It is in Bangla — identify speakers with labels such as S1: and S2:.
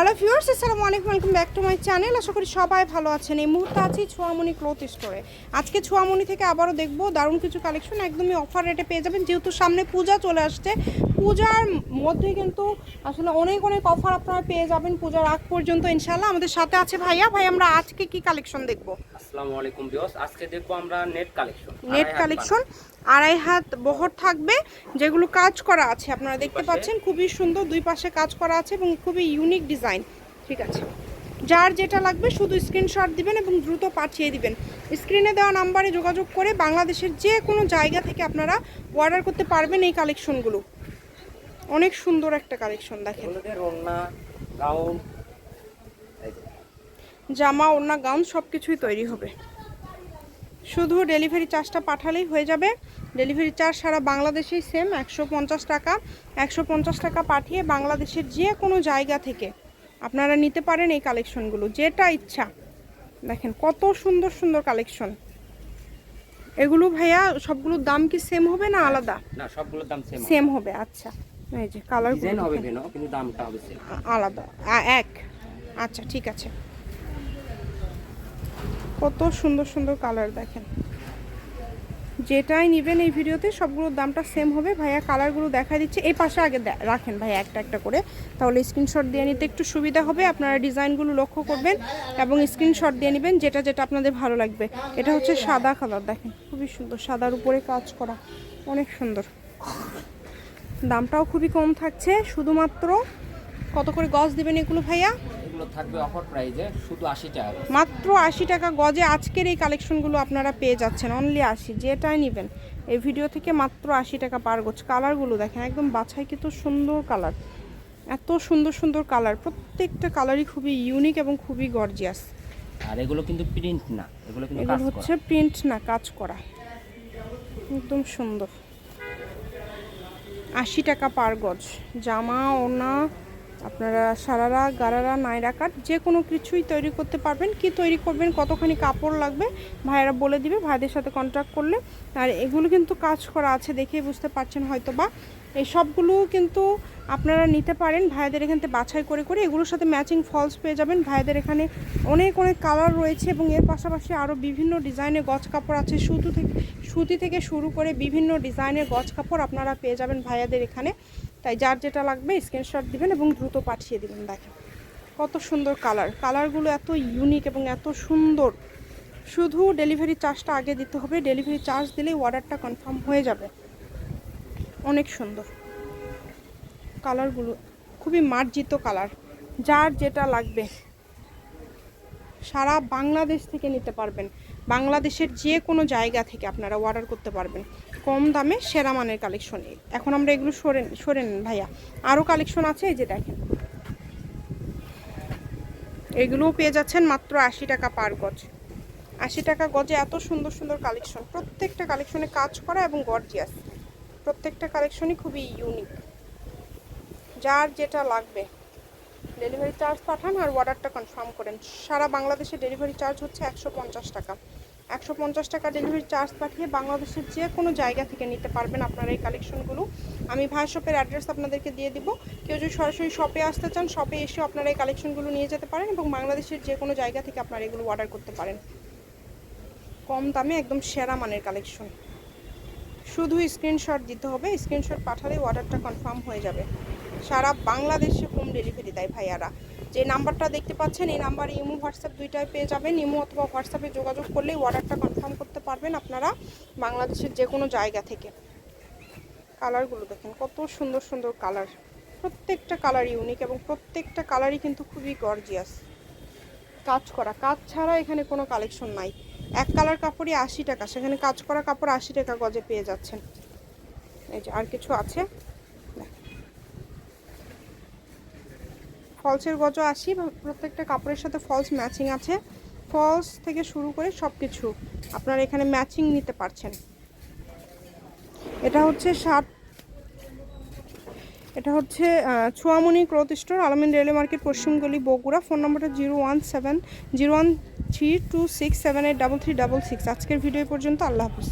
S1: হ্যালো ভিউয়ার্স আসসালামু আলাইকুম welcome back to my channel. আশা করি সবাই ভালো আছেন। এই মুহূর্তে আছি ছোয়ামণি ক্লথ স্টোরে। আজকে ছোয়ামণি থেকে আবারও দেখব দারুণ কিছু কালেকশন একদমই অফার রেটে পেয়ে যাবেন। যেহেতু সামনে পূজা চলে আসছে পূজার মধ্যে কিন্তু আসলে অনেক অনেক অফার আপনারা পেয়ে যাবেন পূজার আগ পর্যন্ত ইনশাল্লাহ আমাদের সাথে আছে ভাইয়া। ভাই আমরা আজকে কি কালেকশন দেখব?
S2: আসসালামু আলাইকুম বিয়স আজকে দেখব আমরা নেট কালেকশন
S1: নেট কালেকশন আড়াই হাত বহর থাকবে যেগুলো কাজ করা আছে। আপনারা দেখতে পাচ্ছেন খুবই সুন্দর দুই পাশে কাজ করা আছে এবং খুবই ইউনিক ডিজাইন ঠিক আছে। যার যেটা লাগবে শুধু স্ক্রিনশট দিবেন এবং দ্রুত পাঠিয়ে দিবেন। স্ক্রিনে দেওয়া নাম্বারে যোগাযোগ করে বাংলাদেশের যে কোনো জায়গা থেকে আপনারা অর্ডার করতে পারবেন এই কালেকশনগুলো অনেক সুন্দর একটা কালেকশন দেখেন। জামা ওড়না গাউন সব কিছুই তৈরি হবে। শুধু ডেলিভারি চার্জটা পাঠালেই হয়ে যাবে। ডেলিভারি চার্জ সারা বাংলাদেশেই সেম একশো পঞ্চাশ টাকা। একশো পঞ্চাশ টাকা পাঠিয়ে বাংলাদেশের যে কোনো জায়গা থেকে আপনারা নিতে পারেন এই কালেকশনগুলো যেটা ইচ্ছা। দেখেন কত সুন্দর সুন্দর কালেকশন এগুলো ভাইয়া সবগুলোর দাম কি সেম হবে না আলাদা?
S2: না সবগুলোর দাম সেম
S1: সেম হবে আচ্ছা। এই যে কালার
S2: ডিজাইন হবে ভিন্ন কিন্তু দামটা হবে সেম
S1: আলাদা এক। আচ্ছা ঠিক আছে। কত সুন্দর সুন্দর কালার দেখেন। যেটাই নেবেন এই ভিডিওতে, সবগুলোর দামটা সেম হবে। ভাইয়া কালারগুলো দেখা দিচ্ছে। এই পাশে আগে রাখেন ভাইয়া একটা একটা করে। তাহলে স্ক্রিনশট দিয়ে নিতে একটু সুবিধা হবে। আপনারা ডিজাইনগুলো লক্ষ্য করবেন এবং স্ক্রিনশট দিয়ে নেবেন যেটা যেটা আপনাদের ভালো লাগবে। এটা হচ্ছে সাদা কালার দেখেন। খুবই সুন্দর। সাদার উপরে কাজ করা। অনেক সুন্দর। দামটাও খুবই কম থাকছে। শুধুমাত্র কত করে গজ দেবেন এগুলো ভাইয়া?
S2: এগুলো থাকবে অফার প্রাইজে শুধু আশি টাকা
S1: মাত্র আশি টাকা গজে আজকের এই কালেকশনগুলো আপনারা পেয়ে যাচ্ছেন অনলি আশি যেটাই নেবেন। এই ভিডিও থেকে মাত্র আশি টাকা পার গজ কালারগুলো দেখেন একদম বাছাই কিন্তু সুন্দর কালার এত সুন্দর সুন্দর কালার প্রত্যেকটা কালারই খুবই ইউনিক এবং খুবই গর্জিয়াস
S2: আর এগুলো কিন্তু প্রিন্ট না এগুলো কিন্তু
S1: এগুলো হচ্ছে প্রিন্ট না কাজ করা। একদম সুন্দর। আশি টাকা পার গজ জামা ওনা আপনারা সারারা, গারারা নাইরা কাট যে কোনো কিছুই তৈরি করতে পারবেন। কি তৈরি করবেন, কতখানি কাপড় লাগবে, ভাইয়েরা বলে দিবে, ভাইদের সাথে কন্ট্যাক্ট করলে। আর এগুলো কিন্তু কাজ করা আছে দেখেই বুঝতে পারছেন হয়তো বা এই সবগুলো কিন্তু আপনারা নিতে পারেন ভাইদের এখান থেকে বাছাই করে করে এগুলোর সাথে ম্যাচিং ফলস পেয়ে যাবেন। ভাইদের এখানে অনেক অনেক কালার রয়েছে এবং এর পাশাপাশি আরও বিভিন্ন ডিজাইনের গজ কাপড় আছে। সুতো থেকে, সুতি থেকে শুরু করে বিভিন্ন ডিজাইনের গজ কাপড় আপনারা পেয়ে যাবেন ভাইয়াদের এখানে। তাই যার যেটা লাগবে স্ক্রিনশট দিবেন এবং দ্রুত পাঠিয়ে দিবেন। দেখেন কত সুন্দর কালার কালারগুলো এত ইউনিক এবং এত সুন্দর। শুধু ডেলিভারি চার্জটা আগে দিতে হবে। ডেলিভারি চার্জ দিলেই অর্ডারটা কনফার্ম হয়ে যাবে। অনেক সুন্দর। কালারগুলো খুবই মার্জিত কালার। যার যেটা লাগবে, সারা বাংলাদেশ থেকে নিতে পারবেন। বাংলাদেশের যে কোনো জায়গা থেকে আপনারা অর্ডার করতে পারবেন। কম দামে সেরা মানের কালেকশন এখন আমরা এগুলো সরে সরে নেন ভাইয়া। আরও কালেকশন আছে এই যে দেখেন। এগুলোও পেয়ে যাচ্ছেন মাত্র আশি টাকা পার গজ। আশি টাকা গজে এত সুন্দর সুন্দর কালেকশন প্রত্যেকটা কালেকশনে কাজ করা এবং গর্জিয়াস প্রত্যেকটা কালেকশনই খুবই ইউনিক যার যেটা লাগবে। ডেলিভারি চার্জ পাঠান আর অর্ডারটা কনফার্ম করেন। সারা বাংলাদেশে ডেলিভারি চার্জ হচ্ছে একশো পঞ্চাশ টাকা। একশো পঞ্চাশ টাকা ডেলিভারি চার্জ পাঠিয়ে বাংলাদেশের যে কোনো জায়গা থেকে নিতে পারবেন আপনারা এই কালেকশনগুলো আমি ভাই শপের অ্যাড্রেস আপনাদেরকে দিয়ে দিব। কেউ যদি সরাসরি শপে আসতে চান শপে এসেও আপনারা এই কালেকশনগুলো নিয়ে যেতে পারেন এবং বাংলাদেশের যে কোনো জায়গা থেকে আপনারা এগুলো অর্ডার করতে পারেন। কম দামে একদম সেরা মানের কালেকশন শুধু স্ক্রিনশট দিতে হবে। স্ক্রিনশট পাঠালে অর্ডারটা কনফার্ম হয়ে যাবে। সারা বাংলাদেশে হোম ডেলিভারি দেয় ভাইয়ারা। যে নাম্বারটা দেখতে পাচ্ছেন, এই নাম্বারে ইমো হোয়াটসঅ্যাপ দুইটাই পেয়ে যাবেন। ইমো অথবা হোয়াটসঅ্যাপে যোগাযোগ করলেই অর্ডারটা কনফার্ম করতে পারবেন আপনারা বাংলাদেশের যে কোনো জায়গা থেকে। কালারগুলো দেখেন, কত সুন্দর সুন্দর কালার প্রত্যেকটা কালার ইউনিক এবং প্রত্যেকটা কালারই কিন্তু খুবই গর্জিয়াস কাজ করা, কাজ ছাড়া এখানে কোনো কালেকশন নাই। এক কালার কাপড়ই আশি টাকা, সেখানে কাজ করা কাপড় আশি টাকা গজে পেয়ে যাচ্ছেন। এই যে আর কিছু আছে? ফলসের গজও আসি প্রত্যেকটা কাপড়ের সাথে ফলস ম্যাচিং আছে। ফলস থেকে শুরু করে সব কিছু আপনারা এখানে ম্যাচিং নিতে পারছেন। এটা হচ্ছে সাত, এটা হচ্ছে Chhoyamoni cloth store, Almin railway market পশ্চিমগলি Bogura. Phone নম্বরটা zero one seven, zero one three two six seven eight double three double six. আজকের ভিডিও পর্যন্ত, আল্লাহ হাফিজ।